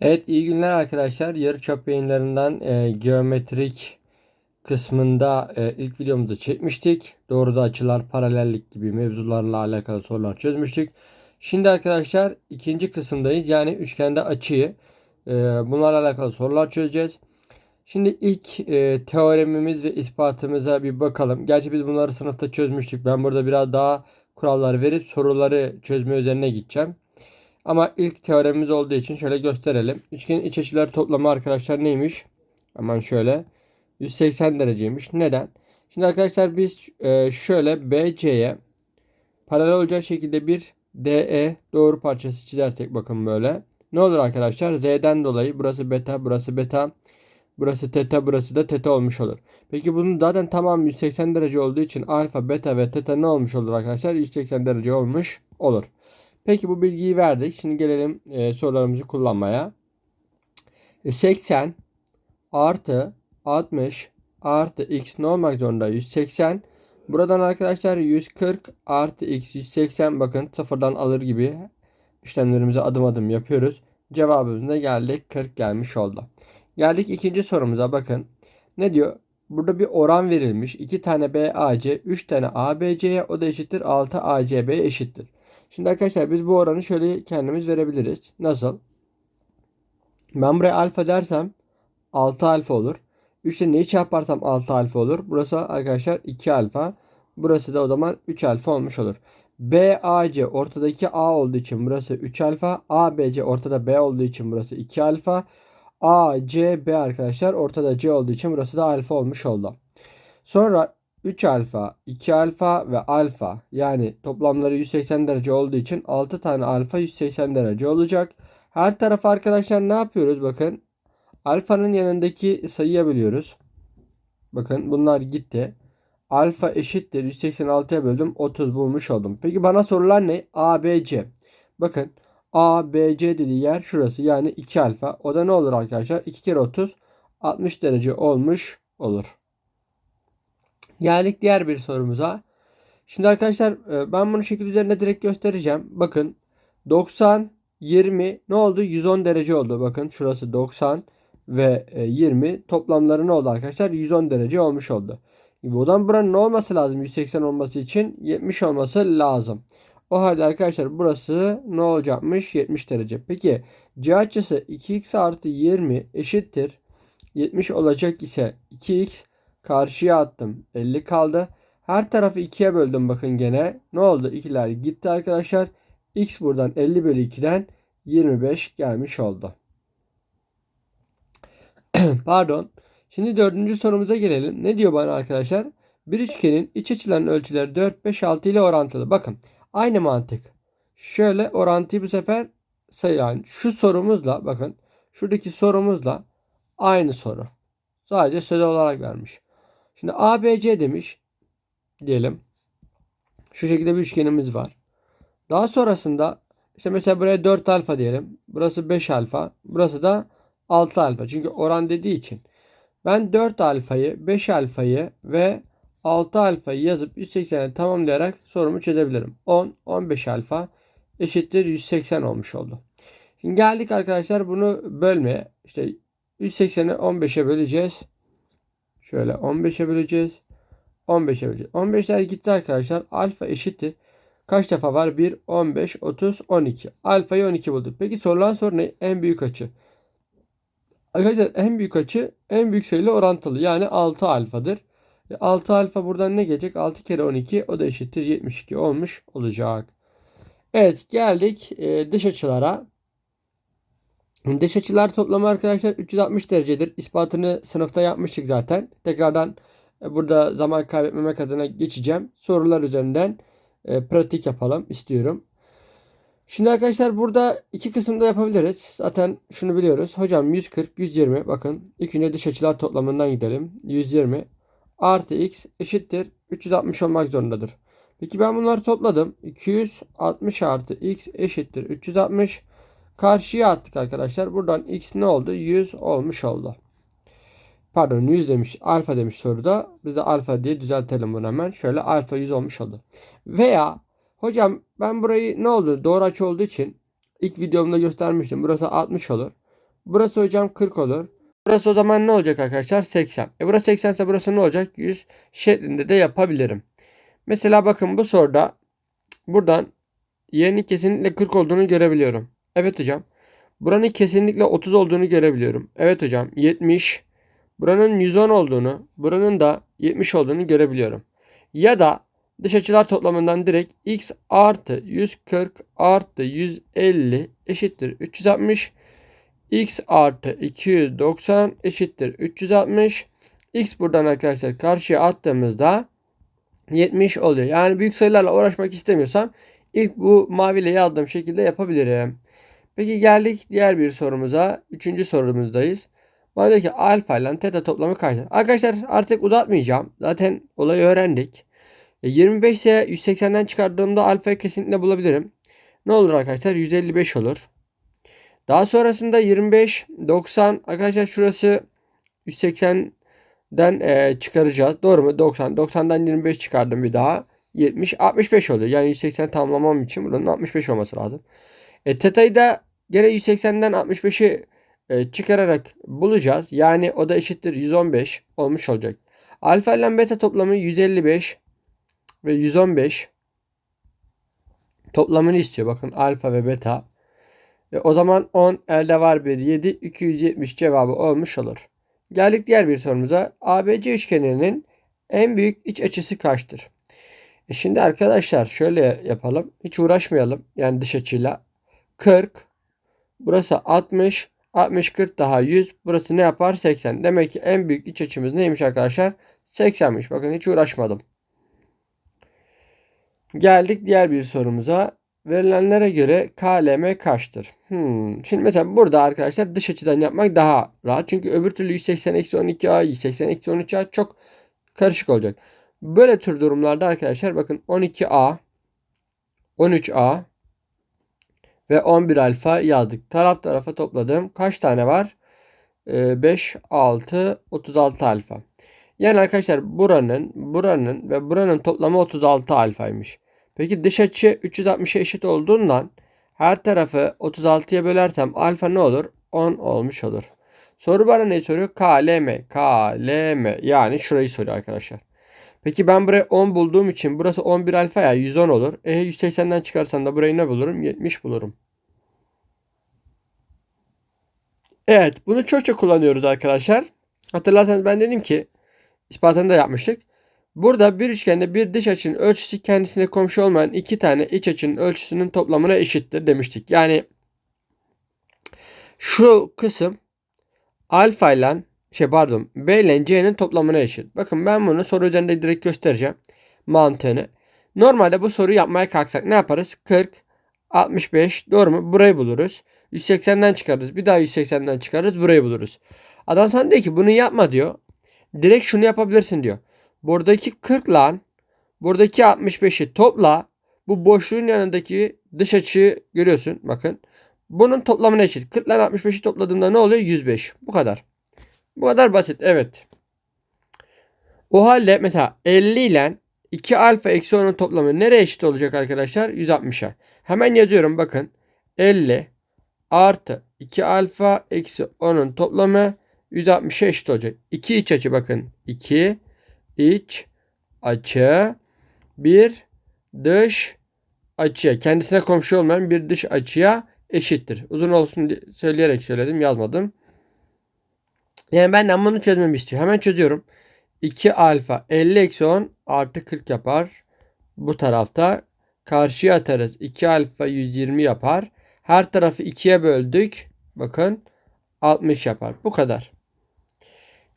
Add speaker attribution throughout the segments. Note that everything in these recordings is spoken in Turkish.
Speaker 1: Evet iyi günler arkadaşlar. Yarıçap yayınlarından e, geometrik kısmında e, ilk videomuzu çekmiştik. Doğruda açılar, paralellik gibi mevzularla alakalı sorular çözmüştük. Şimdi arkadaşlar ikinci kısımdayız. Yani üçgende açıyı e, bunlarla alakalı sorular çözeceğiz. Şimdi ilk e, teoremimiz ve ispatımıza bir bakalım. Gerçi biz bunları sınıfta çözmüştük. Ben burada biraz daha kurallar verip soruları çözme üzerine gideceğim. Ama ilk teoremimiz olduğu için şöyle gösterelim. Üçgenin iç açıları toplamı arkadaşlar neymiş? Hemen şöyle. 180 dereceymiş. Neden? Şimdi arkadaşlar biz e, şöyle BC'ye paralel olacak şekilde bir DE doğru parçası çizersek bakın böyle. Ne olur arkadaşlar? Z'den dolayı burası beta, burası beta, burası teta, burası da teta olmuş olur. Peki bunun zaten tamam 180 derece olduğu için alfa, beta ve teta ne olmuş olur arkadaşlar? 180 derece olmuş olur. Peki bu bilgiyi verdik. Şimdi gelelim e, sorularımızı kullanmaya. E, 80 artı 60 artı x ne olmak zorunda? 180. Buradan arkadaşlar 140 artı x 180 bakın sıfırdan alır gibi işlemlerimizi adım adım yapıyoruz. Cevabımıza geldik. 40 gelmiş oldu. Geldik ikinci sorumuza bakın. Ne diyor? Burada bir oran verilmiş. 2 tane BAC, 3 tane ABC'ye o da eşittir 6 ACB eşittir. Şimdi arkadaşlar biz bu oranı şöyle kendimiz verebiliriz. Nasıl? Ben buraya alfa dersem 6 alfa olur. 3 ile neyi çarparsam 6 alfa olur. Burası arkadaşlar 2 alfa. Burası da o zaman 3 alfa olmuş olur. BAC ortadaki A olduğu için burası 3 alfa. ABC ortada B olduğu için burası 2 alfa. ACB arkadaşlar ortada C olduğu için burası da alfa olmuş oldu. Sonra 3 alfa, 2 alfa ve alfa yani toplamları 180 derece olduğu için 6 tane alfa 180 derece olacak. Her tarafı arkadaşlar ne yapıyoruz bakın. Alfanın yanındaki sayıya bölüyoruz. Bakın bunlar gitti. Alfa eşittir 186'ya böldüm 30 bulmuş oldum. Peki bana sorulan ne? A, B, C. Bakın A, B, C dediği yer şurası yani 2 alfa. O da ne olur arkadaşlar? 2 kere 30 60 derece olmuş olur. Geldik diğer bir sorumuza. Şimdi arkadaşlar e, ben bunu şekil üzerinde direkt göstereceğim. Bakın 90 20 ne oldu? 110 derece oldu. Bakın şurası 90 ve 20 e, toplamları ne oldu arkadaşlar? 110 derece olmuş oldu. O zaman buranın ne olması lazım? 180 olması için 70 olması lazım. O halde arkadaşlar burası ne olacakmış? 70 derece. Peki C açısı 2x artı 20 eşittir. 70 olacak ise 2x Karşıya attım. 50 kaldı. Her tarafı 2'ye böldüm bakın gene. Ne oldu? 2'ler gitti arkadaşlar. X buradan 50 bölü 2'den 25 gelmiş oldu. Pardon. Şimdi dördüncü sorumuza gelelim. Ne diyor bana arkadaşlar? Bir üçgenin iç açılarının ölçüleri 4, 5, 6 ile orantılı. Bakın aynı mantık. Şöyle orantıyı bu sefer sayın. Şu sorumuzla bakın. Şuradaki sorumuzla aynı soru. Sadece sözel olarak vermiş. Şimdi ABC demiş diyelim. Şu şekilde bir üçgenimiz var. Daha sonrasında işte mesela buraya 4 alfa diyelim. Burası 5 alfa. Burası da 6 alfa. Çünkü oran dediği için. Ben 4 alfayı, 5 alfayı ve 6 alfayı yazıp 180'e tamamlayarak sorumu çözebilirim. 10, 15 alfa eşittir 180 olmuş oldu. Şimdi geldik arkadaşlar bunu bölmeye. İşte 180'i 15'e böleceğiz. Şöyle 15'e böleceğiz. 15'e böleceğiz. 15'ler gitti arkadaşlar. Alfa eşittir. Kaç defa var? 1, 15, 30, 12. Alfayı 12 bulduk. Peki sorulan soru ne? En büyük açı. Arkadaşlar en büyük açı en büyük sayıyla orantılı. Yani 6 alfadır. 6 e, alfa buradan ne gelecek? 6 kere 12 o da eşittir 72 olmuş olacak. Evet geldik e, dış açılara. Dış açılar toplamı arkadaşlar 360 derecedir. İspatını sınıfta yapmıştık zaten. Tekrardan e, burada zaman kaybetmemek adına geçeceğim. Sorular üzerinden e, pratik yapalım istiyorum. Şimdi arkadaşlar burada iki kısımda yapabiliriz. Zaten şunu biliyoruz. Hocam 140, 120 bakın. İlk önce dış açılar toplamından gidelim. 120 artı x eşittir 360 olmak zorundadır. Peki ben bunları topladım. 260 artı x eşittir 360. Karşıya attık arkadaşlar. Buradan x ne oldu? 100 olmuş oldu. Pardon 100 demiş. Alfa demiş soruda. Biz de alfa diye düzeltelim bunu hemen. Şöyle alfa 100 olmuş oldu. Veya hocam ben burayı ne oldu? Doğru açı olduğu için ilk videomda göstermiştim. Burası 60 olur. Burası hocam 40 olur. Burası o zaman ne olacak arkadaşlar? 80. E burası 80 ise burası ne olacak? 100 şeklinde de yapabilirim. Mesela bakın bu soruda buradan y'nin kesinlikle 40 olduğunu görebiliyorum. Evet hocam. Buranın kesinlikle 30 olduğunu görebiliyorum. Evet hocam. 70. Buranın 110 olduğunu, buranın da 70 olduğunu görebiliyorum. Ya da dış açılar toplamından direkt x artı 140 artı 150 eşittir 360. x artı 290 eşittir 360. x buradan arkadaşlar karşıya attığımızda 70 oluyor. Yani büyük sayılarla uğraşmak istemiyorsam ilk bu maviyle yazdığım şekilde yapabilirim. Peki geldik diğer bir sorumuza. Üçüncü sorumuzdayız. Bana diyor ki alfa ile teta toplamı kaçtır? Arkadaşlar artık uzatmayacağım. Zaten olayı öğrendik. E, 25 ise 180'den çıkardığımda alfayı kesinlikle bulabilirim. Ne olur arkadaşlar? 155 olur. Daha sonrasında 25, 90 arkadaşlar şurası 180'den e, çıkaracağız. Doğru mu? 90. 90'dan 25 çıkardım bir daha. 70, 65 oluyor. Yani 180 tamamlamam için buranın 65 olması lazım. E, teta'yı da gene 180'den 65'i e, çıkararak bulacağız. Yani o da eşittir 115 olmuş olacak. Alfa ile beta toplamı 155 ve 115 toplamını istiyor. Bakın alfa ve beta. E, o zaman 10 elde var bir 7 270 cevabı olmuş olur. Geldik diğer bir sorumuza. ABC üçgeninin en büyük iç açısı kaçtır? E şimdi arkadaşlar şöyle yapalım. Hiç uğraşmayalım. Yani dış açıyla. 40. Burası 60. 60 40 daha 100. Burası ne yapar? 80. Demek ki en büyük iç açımız neymiş arkadaşlar? 80'miş. Bakın hiç uğraşmadım. Geldik diğer bir sorumuza. Verilenlere göre KLM kaçtır? Hmm. Şimdi mesela burada arkadaşlar dış açıdan yapmak daha rahat. Çünkü öbür türlü 180 eksi 12A, 180 eksi 13A çok karışık olacak. Böyle tür durumlarda arkadaşlar bakın 12A, 13A, ve 11 alfa yazdık. Taraf tarafa topladım. Kaç tane var? Ee, 5, 6, 36 alfa. Yani arkadaşlar buranın, buranın ve buranın toplamı 36 alfaymış. Peki dış açı 360'a eşit olduğundan her tarafı 36'ya bölersem alfa ne olur? 10 olmuş olur. Soru bana ne soruyor? KLM. KLM. Yani şurayı soruyor arkadaşlar. Peki ben buraya 10 bulduğum için burası 11 alfa ya 110 olur. E 180'den çıkarsam da burayı ne bulurum? 70 bulurum. Evet bunu çok çok kullanıyoruz arkadaşlar. Hatırlarsanız ben dedim ki ispatını da yapmıştık. Burada bir üçgende bir dış açının ölçüsü kendisine komşu olmayan iki tane iç açının ölçüsünün toplamına eşittir demiştik. Yani şu kısım alfa ile şey pardon B ile C'nin toplamına eşit. Bakın ben bunu soru üzerinde direkt göstereceğim. Mantığını. Normalde bu soruyu yapmaya kalksak ne yaparız? 40, 65 doğru mu? Burayı buluruz. 180'den çıkarırız. Bir daha 180'den çıkarırız. Burayı buluruz. Adam sana diyor ki bunu yapma diyor. Direkt şunu yapabilirsin diyor. Buradaki 40 lan buradaki 65'i topla. Bu boşluğun yanındaki dış açıyı görüyorsun. Bakın. Bunun toplamına eşit. 40 ile 65'i topladığımda ne oluyor? 105. Bu kadar. Bu kadar basit. Evet. O halde mesela 50 ile 2 alfa eksi 10'un toplamı nereye eşit olacak arkadaşlar? 160'a. Hemen yazıyorum bakın. 50 artı 2 alfa eksi 10'un toplamı 160'a eşit olacak. 2 iç açı bakın. 2 iç açı bir dış açıya kendisine komşu olmayan bir dış açıya eşittir. Uzun olsun söyleyerek söyledim yazmadım. Yani benden bunu çözmemi istiyor. Hemen çözüyorum. 2 alfa 50 eksi 10 artı 40 yapar. Bu tarafta karşıya atarız. 2 alfa 120 yapar. Her tarafı 2'ye böldük. Bakın 60 yapar. Bu kadar.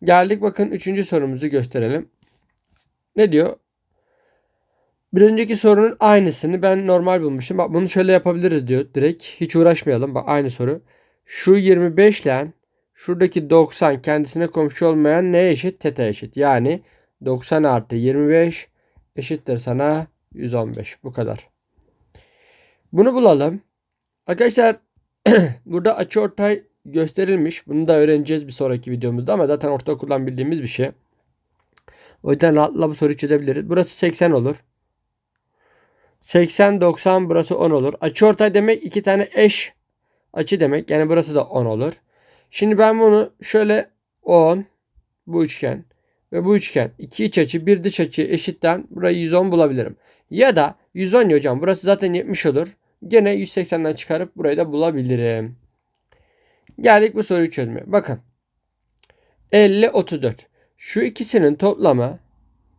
Speaker 1: Geldik bakın 3. sorumuzu gösterelim. Ne diyor? Bir önceki sorunun aynısını ben normal bulmuştum. Bak bunu şöyle yapabiliriz diyor. Direkt hiç uğraşmayalım. Bak aynı soru. Şu 25 ile şuradaki 90 kendisine komşu olmayan neye eşit? Teta eşit. Yani 90 artı 25 eşittir sana 115. Bu kadar. Bunu bulalım. Arkadaşlar burada açı ortay gösterilmiş. Bunu da öğreneceğiz bir sonraki videomuzda ama zaten ortaokuldan bildiğimiz bir şey. O yüzden rahatlıkla bu soruyu çözebiliriz. Burası 80 olur. 80 90 burası 10 olur. Açı ortay demek iki tane eş açı demek. Yani burası da 10 olur. Şimdi ben bunu şöyle 10 bu üçgen ve bu üçgen iki iç açı bir dış açı eşitten burayı 110 bulabilirim. Ya da 110 ya hocam burası zaten 70 olur. Gene 180'den çıkarıp burayı da bulabilirim. Geldik bu soruyu çözmeye. Bakın. 50 34. Şu ikisinin toplamı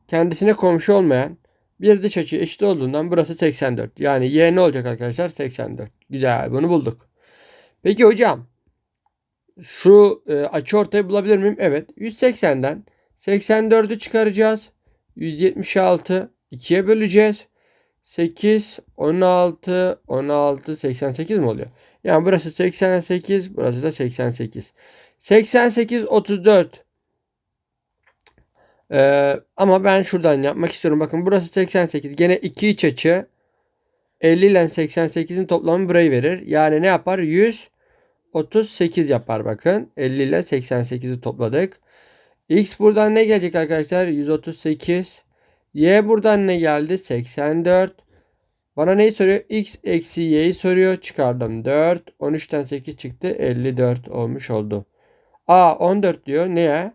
Speaker 1: kendisine komşu olmayan bir dış açı eşit olduğundan burası 84. Yani y ne olacak arkadaşlar? 84. Güzel bunu bulduk. Peki hocam şu e, açı ortayı bulabilir miyim? Evet. 180'den 84'ü çıkaracağız. 176 2'ye böleceğiz. 8, 16, 16, 88 mi oluyor? Yani burası 88, burası da 88. 88, 34. Ee, ama ben şuradan yapmak istiyorum. Bakın burası 88. Gene iki iç açı. 50 ile 88'in toplamı burayı verir. Yani ne yapar? 138 yapar bakın. 50 ile 88'i topladık. X buradan ne gelecek arkadaşlar? 138. Y buradan ne geldi? 84. Bana neyi soruyor? X eksi y'yi soruyor. Çıkardım 4. 13'ten 8 çıktı. 54 olmuş oldu. A 14 diyor. Neye?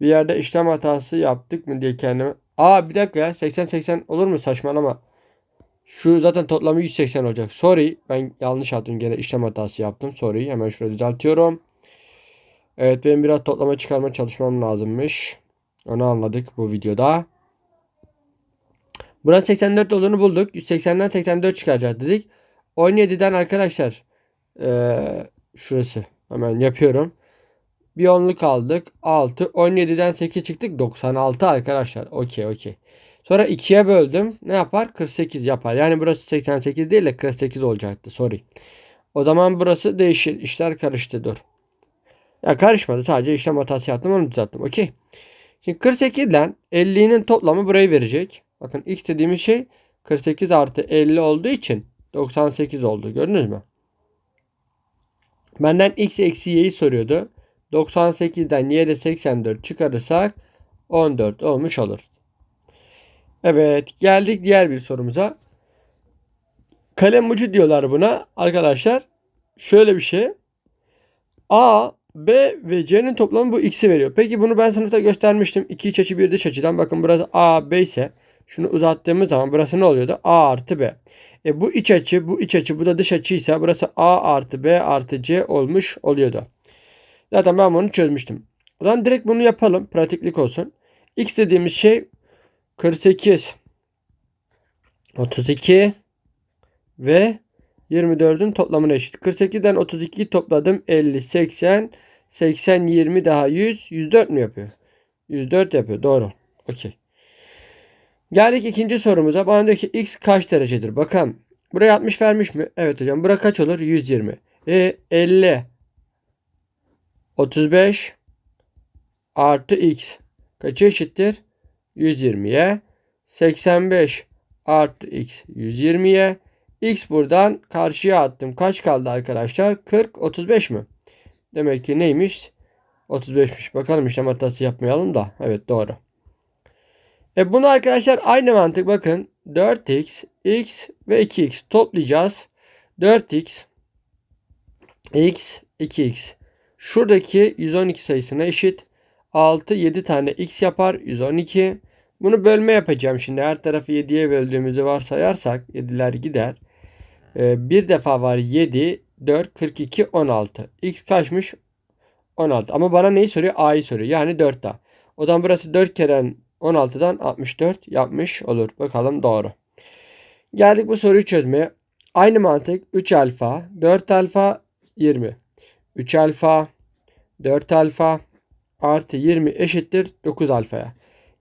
Speaker 1: Bir yerde işlem hatası yaptık mı diye kendime. Aa bir dakika ya 80-80 olur mu saçmalama. Şu zaten toplamı 180 olacak. Sorry ben yanlış yaptım gene işlem hatası yaptım. Sorry hemen şurayı düzeltiyorum. Evet benim biraz toplama çıkarma çalışmam lazımmış. Onu anladık bu videoda. Burası 84 olduğunu bulduk. 180'den 84 çıkaracağız dedik. 17'den arkadaşlar ee, şurası hemen yapıyorum. Bir onluk aldık. 6. 17'den 8 çıktık. 96 arkadaşlar. Okey okey. Sonra 2'ye böldüm. Ne yapar? 48 yapar. Yani burası 88 değil de 48 olacaktı. Sorry. O zaman burası değişir. İşler karıştı. Dur. Ya karışmadı. Sadece işlem hatası yaptım. Onu düzelttim. Okey. Şimdi 48 ile 50'nin toplamı burayı verecek. Bakın x dediğimiz şey 48 artı 50 olduğu için 98 oldu. Gördünüz mü? Benden x eksi y'yi soruyordu. 98'den y'de 84 çıkarırsak 14 olmuş olur. Evet geldik diğer bir sorumuza. Kalem ucu diyorlar buna arkadaşlar. Şöyle bir şey. A, B ve C'nin toplamı bu x'i veriyor. Peki bunu ben sınıfta göstermiştim. İki iç açı bir dış açıdan. Bakın burası A, B ise şunu uzattığımız zaman burası ne oluyordu? A artı B. E bu iç açı, bu iç açı, bu da dış açı ise burası A artı B artı C olmuş oluyordu. Zaten ben bunu çözmüştüm. O zaman direkt bunu yapalım. Pratiklik olsun. X dediğimiz şey 48 32 ve 24'ün toplamına eşit. 48'den 32'yi topladım. 50, 80, 80, 20 daha 100. 104 mü yapıyor? 104 yapıyor. Doğru. Okey. Geldik ikinci sorumuza. Bana diyor ki x kaç derecedir? Bakalım. Buraya 60 vermiş mi? Evet hocam. Bura kaç olur? 120. E 50 35 artı x kaça eşittir? 120'ye. 85 artı x 120'ye. x buradan karşıya attım. Kaç kaldı arkadaşlar? 40 35 mi? Demek ki neymiş? 35'miş. Bakalım işlem hatası yapmayalım da. Evet doğru. E bunu arkadaşlar aynı mantık bakın. 4x, x ve 2x toplayacağız. 4x, x, 2x. Şuradaki 112 sayısına eşit. 6, 7 tane x yapar. 112. Bunu bölme yapacağım şimdi. Her tarafı 7'ye böldüğümüzü varsayarsak 7'ler gider. Ee, bir defa var 7, 4, 42, 16. X kaçmış? 16. Ama bana neyi soruyor? A'yı soruyor. Yani 4 daha. O zaman burası 4 kere 16'dan 64 yapmış olur. Bakalım doğru. Geldik bu soruyu çözmeye. Aynı mantık 3 alfa, 4 alfa, 20. 3 alfa, 4 alfa artı 20 eşittir 9 alfaya.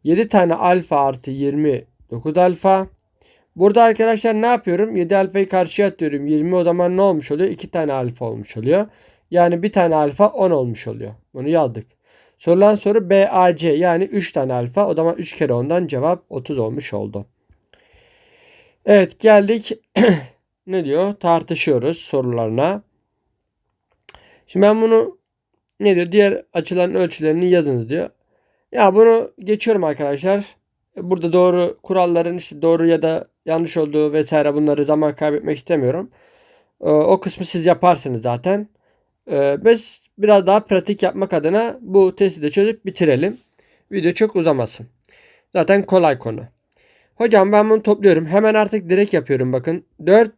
Speaker 1: 7 tane alfa artı 20 9 alfa. Burada arkadaşlar ne yapıyorum? 7 alfayı karşıya atıyorum. 20 o zaman ne olmuş oluyor? 2 tane alfa olmuş oluyor. Yani bir tane alfa 10 olmuş oluyor. Bunu yazdık. Sorulan soru BAC yani 3 tane alfa. O zaman 3 kere 10'dan cevap 30 olmuş oldu. Evet geldik. ne diyor? Tartışıyoruz sorularına. Şimdi ben bunu ne diyor? Diğer açıların ölçülerini yazınız diyor. Ya bunu geçiyorum arkadaşlar. Burada doğru kuralların işte doğru ya da yanlış olduğu vesaire bunları zaman kaybetmek istemiyorum. Ee, o kısmı siz yaparsınız zaten. Ee, biz biraz daha pratik yapmak adına bu testi de çözüp bitirelim. Video çok uzamasın. Zaten kolay konu. Hocam ben bunu topluyorum. Hemen artık direkt yapıyorum bakın. 4,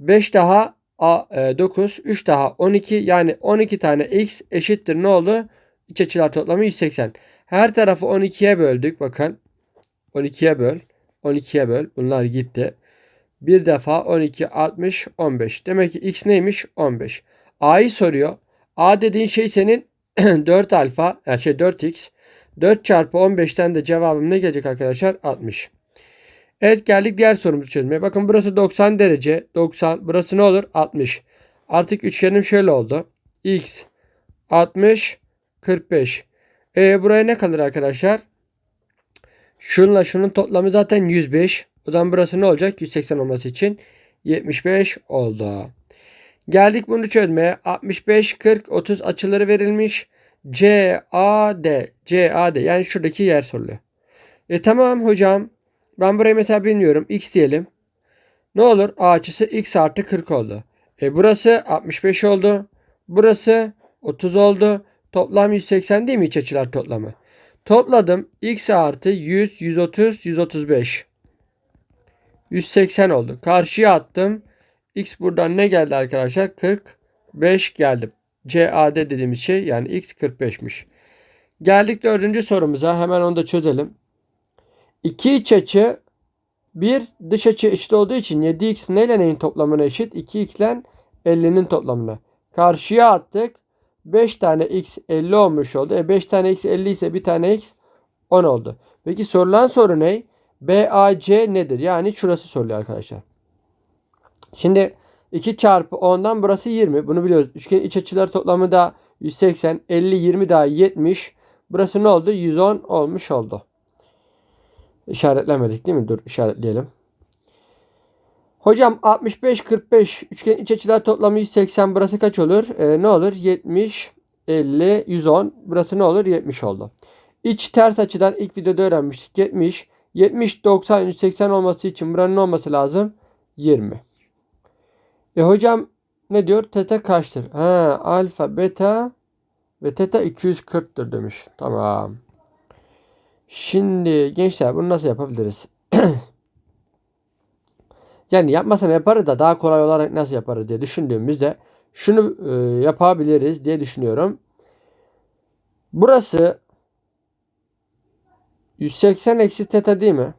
Speaker 1: 5 daha A, e, 9, 3 daha 12 yani 12 tane x eşittir ne oldu? İç açılar toplamı 180. Her tarafı 12'ye böldük bakın. 12'ye böl. 12'ye böl. Bunlar gitti. Bir defa 12, 60, 15. Demek ki x neymiş? 15. A'yı soruyor. A dediğin şey senin 4 alfa, yani şey 4x. 4 çarpı 15'ten de cevabım ne gelecek arkadaşlar? 60. Evet geldik diğer sorumuzu çözmeye. Bakın burası 90 derece. 90. Burası ne olur? 60. Artık üçgenim şöyle oldu. X 60 45. E buraya ne kalır arkadaşlar? Şunla şunun toplamı zaten 105. O zaman burası ne olacak? 180 olması için 75 oldu. Geldik bunu çözmeye. 65, 40, 30 açıları verilmiş. C, A, D. C, A, D. Yani şuradaki yer soruluyor. E tamam hocam. Ben burayı mesela bilmiyorum. X diyelim. Ne olur? A açısı X artı 40 oldu. E burası 65 oldu. Burası 30 oldu. Toplam 180 değil mi iç açılar toplamı? Topladım. X artı 100, 130, 135. 180 oldu. Karşıya attım. X buradan ne geldi arkadaşlar? 45 geldi. CAD dediğimiz şey yani X 45'miş. Geldik dördüncü sorumuza. Hemen onu da çözelim. İki iç açı bir dış açı eşit olduğu için 7x neyle neyin toplamına eşit? 2x ile 50'nin toplamına. Karşıya attık. 5 tane x 50 olmuş oldu. E 5 tane x 50 ise bir tane x 10 oldu. Peki sorulan soru ne? BAC nedir? Yani şurası soruluyor arkadaşlar. Şimdi 2 çarpı 10'dan burası 20. Bunu biliyoruz. Üçgenin iç açıları toplamı da 180. 50, 20 daha 70. Burası ne oldu? 110 olmuş oldu. İşaretlemedik değil mi? Dur işaretleyelim. Hocam 65 45 üçgen iç açılar toplamı 180 burası kaç olur? Ee, ne olur? 70 50 110 burası ne olur? 70 oldu. İç ters açıdan ilk videoda öğrenmiştik. 70 70 90 180 olması için buranın olması lazım? 20. E hocam ne diyor? Teta kaçtır? Ha, alfa, beta ve teta 240'tır demiş. Tamam. Şimdi gençler bunu nasıl yapabiliriz? yani yapmasana yaparız da daha kolay olarak nasıl yaparız diye düşündüğümüzde şunu e, yapabiliriz diye düşünüyorum. Burası 180 eksi teta değil mi?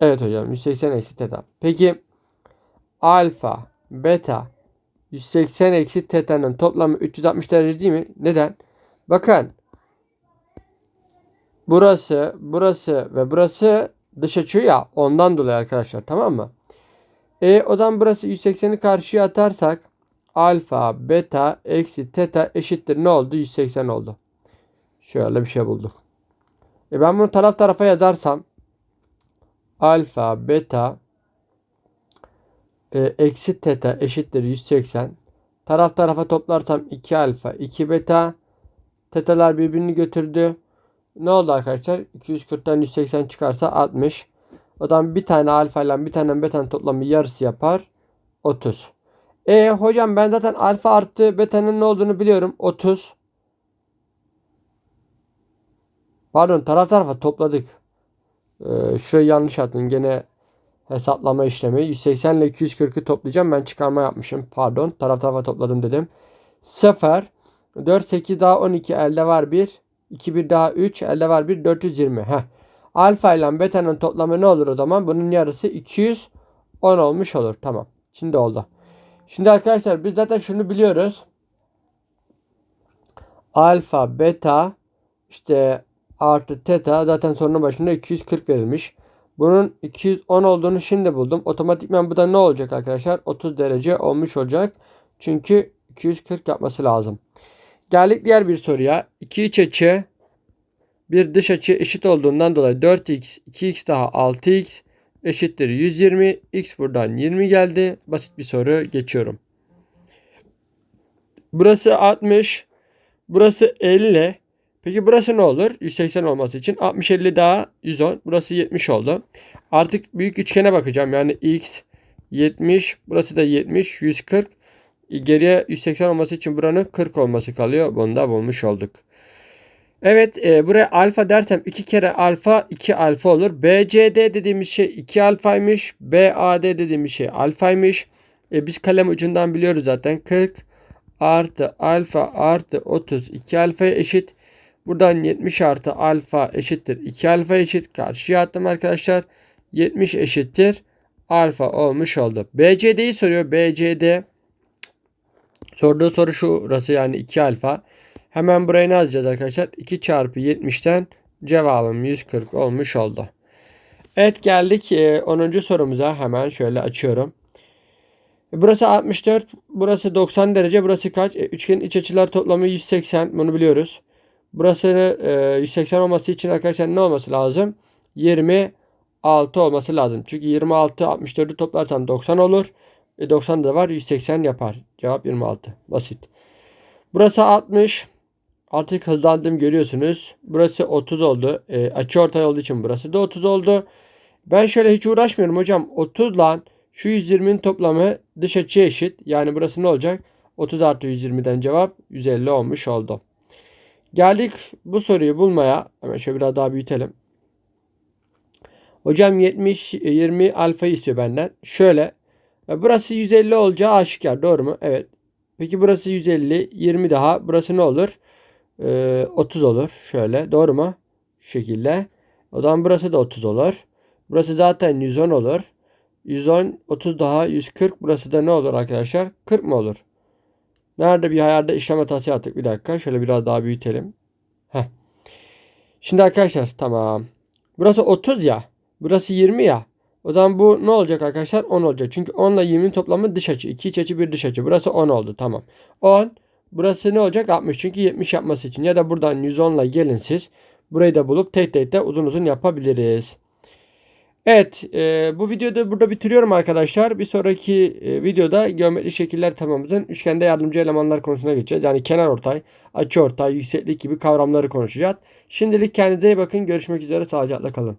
Speaker 1: Evet hocam 180 eksi teta. Peki alfa, beta 180 eksi teta'nın toplamı 360 derece değil mi? Neden? Bakın burası, burası ve burası dış açı ya ondan dolayı arkadaşlar tamam mı? E o zaman burası 180'i karşıya atarsak alfa, beta, eksi teta eşittir ne oldu? 180 oldu. Şöyle bir şey bulduk. E ben bunu taraf tarafa yazarsam alfa, beta, e, eksi teta eşittir 180. Taraf tarafa toplarsam 2 alfa, 2 beta. Tetalar birbirini götürdü. Ne oldu arkadaşlar? 240'tan 180 çıkarsa 60. O zaman bir tane alfa ile bir tane beta'nın toplamı yarısı yapar. 30. E hocam ben zaten alfa artı beta'nın ne olduğunu biliyorum. 30. Pardon taraf tarafa topladık. Ee, şurayı yanlış attım. Gene hesaplama işlemi. 180 ile 240'ı toplayacağım. Ben çıkarma yapmışım. Pardon. Taraf tarafa topladım dedim. 0. 4, 8 daha 12. Elde var 1. 2, 1 daha 3. Elde var 1. 420. Heh. Alfa ile beta'nın toplamı ne olur o zaman? Bunun yarısı 210 olmuş olur. Tamam. Şimdi oldu. Şimdi arkadaşlar biz zaten şunu biliyoruz. Alfa, beta işte artı teta zaten sorunun başında 240 verilmiş. Bunun 210 olduğunu şimdi buldum. Otomatikman bu da ne olacak arkadaşlar? 30 derece olmuş olacak. Çünkü 240 yapması lazım. Geldik diğer bir soruya. 2 iç açı bir dış açı eşit olduğundan dolayı 4x 2x daha 6x eşittir 120. X buradan 20 geldi. Basit bir soru geçiyorum. Burası 60. Burası 50. Peki burası ne olur? 180 olması için 60 50 daha 110. Burası 70 oldu. Artık büyük üçgene bakacağım. Yani x 70, burası da 70, 140. Geriye 180 olması için buranın 40 olması kalıyor. Bunu da bulmuş olduk. Evet e, buraya alfa dersem 2 kere alfa 2 alfa olur. BCD dediğimiz şey 2 alfaymış. BAD dediğimiz şey alfaymış. E, biz kalem ucundan biliyoruz zaten. 40 artı alfa artı 30 2 alfaya eşit. Buradan 70 artı alfa eşittir. 2 alfa eşit. Karşıya attım arkadaşlar. 70 eşittir. Alfa olmuş oldu. BCD'yi soruyor. BCD sorduğu soru şurası yani 2 alfa. Hemen buraya ne yazacağız arkadaşlar? 2 çarpı 70'ten cevabım 140 olmuş oldu. Evet geldik 10. sorumuza. Hemen şöyle açıyorum. Burası 64, burası 90 derece, burası kaç? E, üçgenin iç açılar toplamı 180, bunu biliyoruz. Burası e, 180 olması için arkadaşlar ne olması lazım? 26 olması lazım. Çünkü 26 64'ü toplarsan 90 olur. E, 90 da var 180 yapar. Cevap 26. Basit. Burası 60. Artık hızlandım görüyorsunuz. Burası 30 oldu. E, açı ortay olduğu için burası da 30 oldu. Ben şöyle hiç uğraşmıyorum hocam. 30 lan şu 120'nin toplamı dış açıya eşit. Yani burası ne olacak? 30 artı 120'den cevap 150 olmuş oldu. Geldik bu soruyu bulmaya. Hemen şöyle biraz daha büyütelim. Hocam 70 20 alfa istiyor benden. Şöyle. E, Burası 150 olacağı aşikar. Doğru mu? Evet. Peki burası 150. 20 daha. Burası ne olur? Ee, 30 olur. Şöyle. Doğru mu? Şu şekilde. O zaman burası da 30 olur. Burası zaten 110 olur. 110, 30 daha 140. Burası da ne olur arkadaşlar? 40 mı olur? Nerede bir ayarda işlem hatası yaptık? Bir dakika. Şöyle biraz daha büyütelim. Heh. Şimdi arkadaşlar tamam. Burası 30 ya. Burası 20 ya. O zaman bu ne olacak arkadaşlar? 10 olacak. Çünkü 10 ile 20'nin toplamı dış açı. 2 iç açı 1 dış açı. Burası 10 oldu. Tamam. 10. Burası ne olacak? 60. Çünkü 70 yapması için. Ya da buradan 110 ile gelin siz. Burayı da bulup tek tek de uzun uzun yapabiliriz. Evet, e, bu videoda burada bitiriyorum arkadaşlar. Bir sonraki e, videoda geometri şekiller tamamımızın üçgende yardımcı elemanlar konusuna geçeceğiz. Yani kenar ortay, açı ortay, yükseklik gibi kavramları konuşacağız. Şimdilik kendinize iyi bakın. Görüşmek üzere. Sağlıcakla kalın.